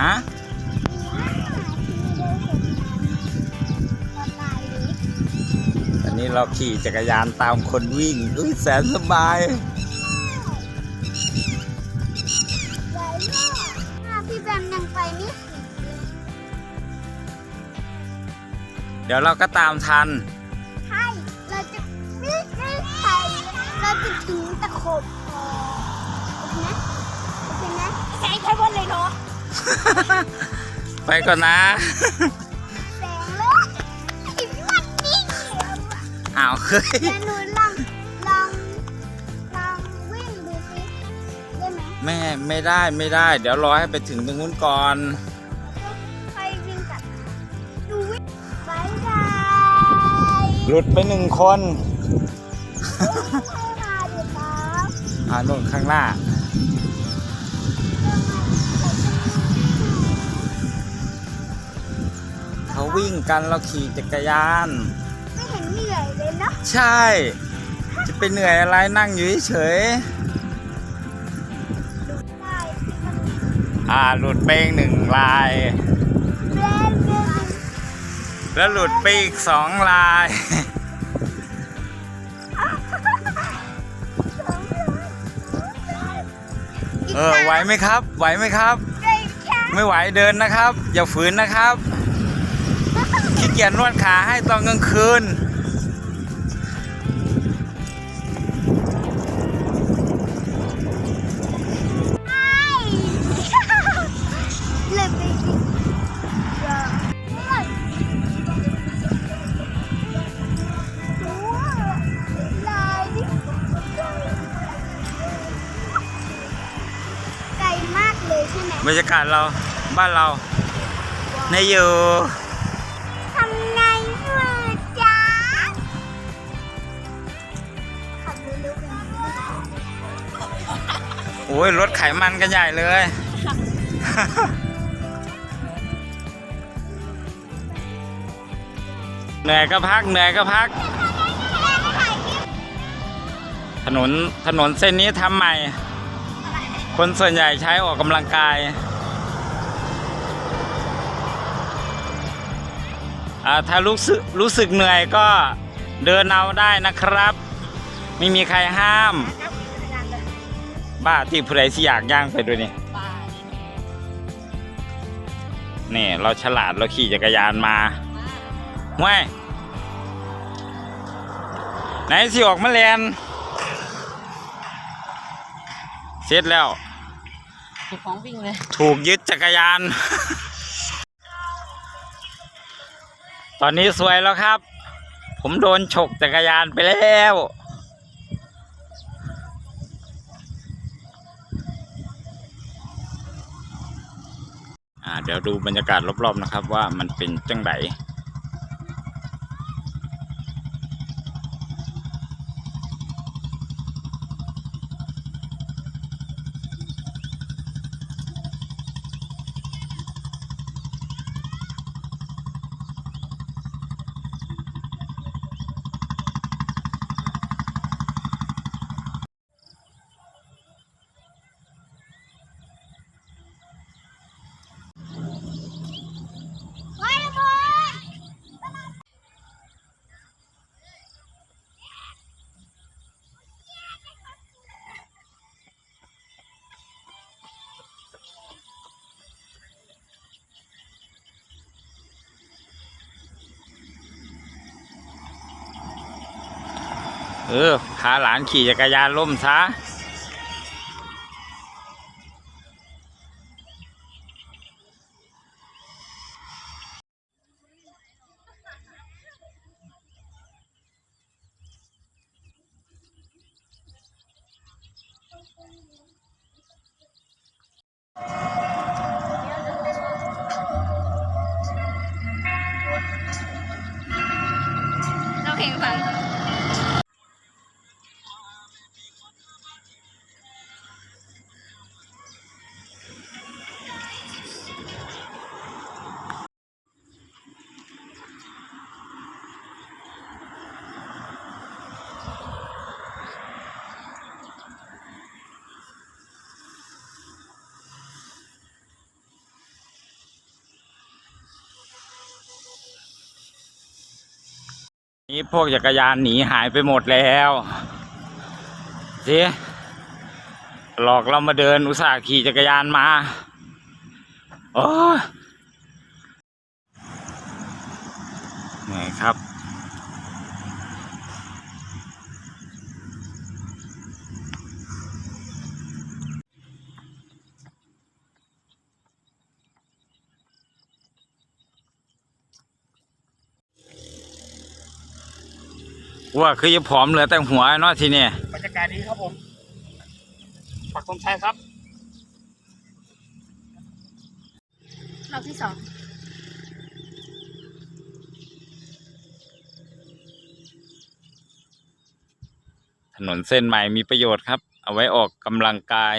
ฮะมีห้าทีเดินเสร็จงานสบายเลยตอนนี้เราขี่จักรยานตามคนวิ่งอุ้ยแสนสบายใหญ่มากถ้าพี่แบมยังไปไม่ถึงเลยเดี๋ยวเราก็ตามทัน ใช่ เราจะไม่ได้ไปเราจะถึงตะขบโอเคนะโอเคนะใช้แค่บนเลยเนาะ ไปก่อนนะแสงรถอีกวันนี้อ้าวเคยเดี๋ยวหนูลองลองลองวิ่งดูสิได้ไหมแม่ไม่ได้ไม่ได้ เดี๋ยวรอให้ไปถึงตรงนู้นก่อน ใครวิ่งกับดูวิ่งบายบายหลุดไปหนึ่งคนให้มาดูครับอ่านู่นข้างหน้าเวิ่งกันเราขี่จักรยาน ไม่เห็นเหนื่อยเลยเนาะใช่ จะไปเหนื่อยอะไรนั่งอยู่เฉยดูได้ที่มันๆอ่าหลุดไปอีกหนึ่งลาย เล่นเล่นแล้วหลุดไปอีกสองลายเออไหวไหมครับ ไหวไหมครับเลยแค่ไม่ไหวเดินนะครับ อย่าฝืนนะครับ ขี้เกียจนวดขาให้ตอนกลางคืนเลยไปกินเดี๋ยวโอ้ลายดิไกลมากเลยใช่ไหมบรรยากาศเราบ้านเราในอยู่ อ้ยรถไขมันกันใหญ่เลย เหนื่อยก็พักเหนื่อยก็พัก ถนนถนนเส้นนี้ทำใหม่ คนส่วนใหญ่ใช้ออกกำลังกายถ้ารู้สึกรู้สึกเหนื่อยก็เดินเอาได้นะครับ ไม่มีใครห้าม บ้าที่ผู้ใดสิอยากย่างไปด้วยนี่นี่ เราฉลาดเราขี่จักรยานมาห้วยไหนสิออกมาแลนเสร็จแล้วถูกของวิ่งเลย ถูกยึดจักรยาน ตอนนี้สวยแล้วครับ ผมโดนฉกจักรยานไปแล้ว เดี๋ยวดูบรรยากาศรอบๆนะครับ ว่ามันเป็นจังไดไเออพาหลานขี่จักรยานล่มซะเราเพลงฟัง นี้พวกจักรยานหนีหายไปหมดแล้วสิหลอกเรามาเดินอุตส่าห์ขี่จักรยานมาโอ้ยไงครับ ว่าคือจะผอมเหลือแต่หัวเนาะทีนี่บรรยากาศดีครับผมปักธงชัยครับรอบที่สองถนนเส้นใหม่มีประโยชน์ครับ เอาไว้ออกกำลังกาย